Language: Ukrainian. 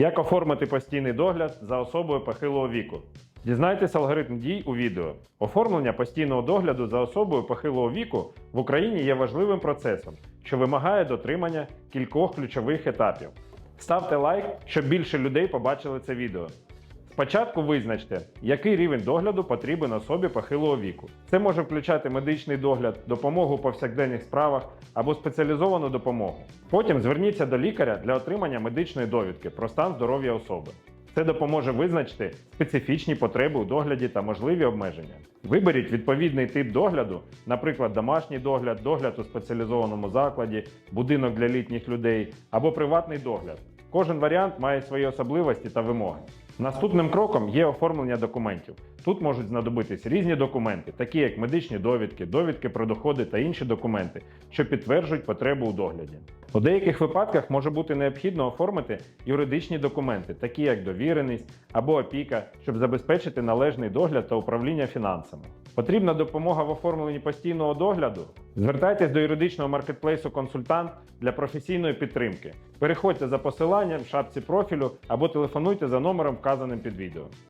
Як оформити постійний догляд за особою похилого віку? Дізнайтесь алгоритм дій у відео. Оформлення постійного догляду за особою похилого віку в Україні є важливим процесом, що вимагає дотримання кількох ключових етапів. Ставте лайк, щоб більше людей побачили це відео. Спочатку визначте, який рівень догляду потрібен особі похилого віку. Це може включати медичний догляд, допомогу у повсякденних справах або спеціалізовану допомогу. Потім зверніться до лікаря для отримання медичної довідки про стан здоров'я особи. Це допоможе визначити специфічні потреби у догляді та можливі обмеження. Виберіть відповідний тип догляду, наприклад, домашній догляд, догляд у спеціалізованому закладі, будинок для літніх людей або приватний догляд. Кожен варіант має свої особливості та вимоги. Наступним кроком є оформлення документів. Тут можуть знадобитись різні документи, такі як медичні довідки, довідки про доходи та інші документи, що підтверджують потребу у догляді. У деяких випадках може бути необхідно оформити юридичні документи, такі як довіреність або опіка, щоб забезпечити належний догляд та управління фінансами. Потрібна допомога в оформленні постійного догляду? Звертайтесь до юридичного маркетплейсу консультант для професійної підтримки. Переходьте за посиланням в шапці профілю або телефонуйте за номером, вказаним під відео.